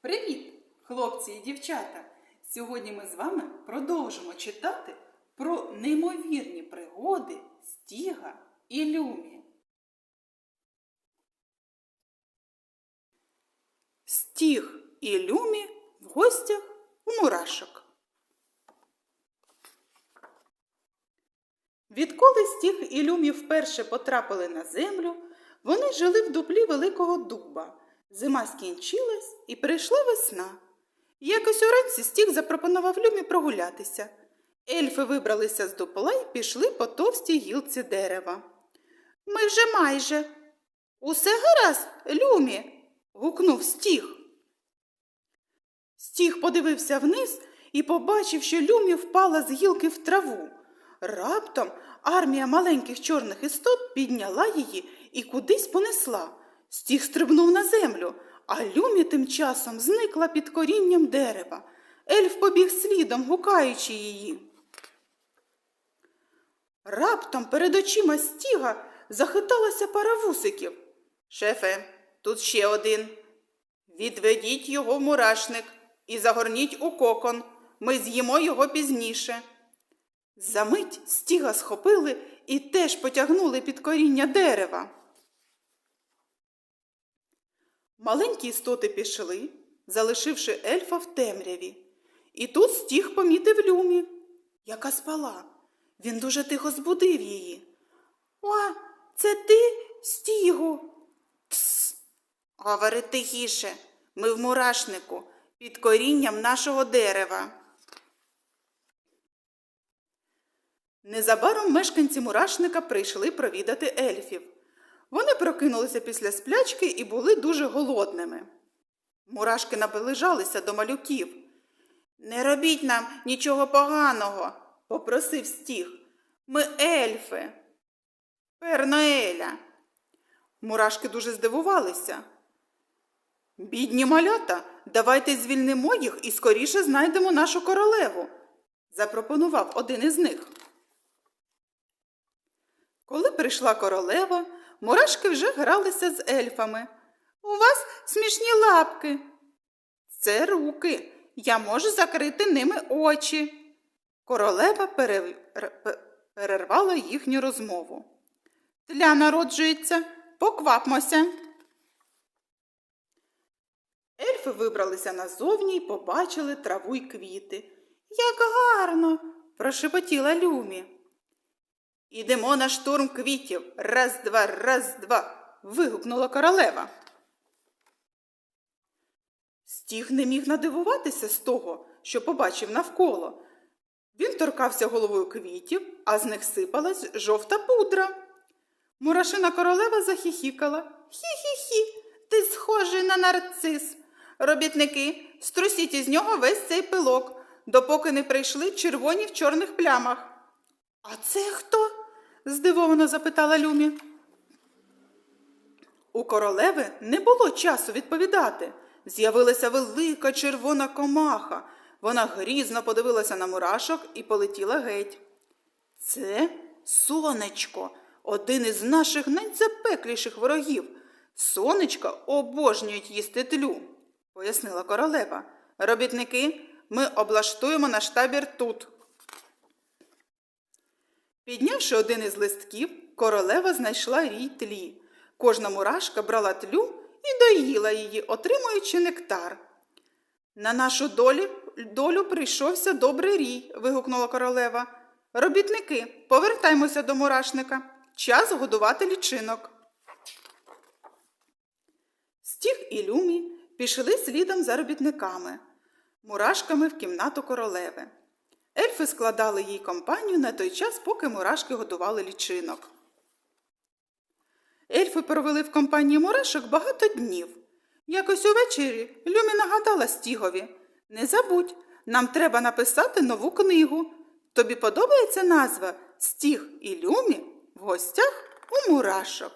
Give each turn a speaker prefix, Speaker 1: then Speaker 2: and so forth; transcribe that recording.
Speaker 1: Привіт, хлопці і дівчата! Сьогодні ми з вами продовжимо читати про неймовірні пригоди Стіга і Люмі. Стіг і Люмі в гостях у мурашок. Відколи Стіг і Люмі вперше потрапили на землю, вони жили в дуплі великого дуба. Зима скінчилась і прийшла весна. Якось уранці Стіг запропонував Люмі прогулятися. Ельфи вибралися з дупла і пішли по товстій гілці дерева. Ми вже майже. Усе гаразд, Люмі. гукнув Стіг. Стіг подивився вниз і побачив, що Люмі впала з гілки в траву. Раптом армія маленьких чорних істот підняла її і кудись понесла. Стіг стрибнув на землю, а Люмі тим часом зникла під корінням дерева. Ельф побіг слідом, гукаючи її. Раптом перед очима стіга захиталася пара вусиків. Шефе, тут ще один. Відведіть його в мурашник і загорніть у кокон. Ми з'їмо його пізніше. Замить стіга схопили і теж потягнули під коріння дерева. Маленькі істоти пішли, залишивши ельфа в темряві. І тут стіг помітив люмі, яка спала. Він дуже тихо збудив її. О, це ти, стігу? Тс. Говори тихіше. Ми в мурашнику під корінням нашого дерева. Незабаром мешканці мурашника прийшли провідати ельфів. Вони прокинулися після сплячки і були дуже голодними. Мурашки наближалися до малюків. Не робіть нам нічого поганого, попросив стіг. Ми ельфи. Перноеля. Мурашки дуже здивувалися. Бідні малята, давайте звільнимо їх і скоріше знайдемо нашу королеву, запропонував один із них. Коли прийшла королева, мурашки вже гралися з ельфами. У вас смішні лапки. Це руки. Я можу закрити ними очі. Королева перев- перервала їхню розмову. Тля народжується, поквапмося. Ельфи вибралися назовні і побачили траву й квіти. Як гарно! прошепотіла Люмі. Ідемо на штурм квітів. Раз, два, раз, два. вигукнула королева. Стіг не міг надивуватися з того, що побачив навколо. Він торкався головою квітів, а з них сипалась жовта пудра. Мурашина королева захихікала. Хі-хі-хі, ти схожий на нарцис. Робітники, струсіть із нього весь цей пилок, допоки не прийшли червоні в чорних плямах. А це хто? Здивовано запитала Люмі. У королеви не було часу відповідати. З'явилася велика червона комаха. Вона грізно подивилася на мурашок і полетіла геть. Це сонечко, один із наших найзапекліших ворогів. Сонечка обожнюють їсти тлю, пояснила королева. Робітники, ми облаштуємо наш табір тут. Піднявши один із листків, королева знайшла рій тлі. Кожна мурашка брала тлю і доїла її, отримуючи нектар. На нашу долю, долю прийшовся добрий рій, вигукнула королева. Робітники, повертаймося до мурашника. Час годувати лічинок. Стіг і Люмі пішли слідом за робітниками, мурашками в кімнату королеви. Ельфи складали їй компанію на той час, поки мурашки годували лічинок. Ельфи провели в компанії мурашок багато днів. Якось увечері Люмі нагадала Стігові Не забудь, нам треба написати нову книгу. Тобі подобається назва Стіг і Люмі в гостях у мурашок.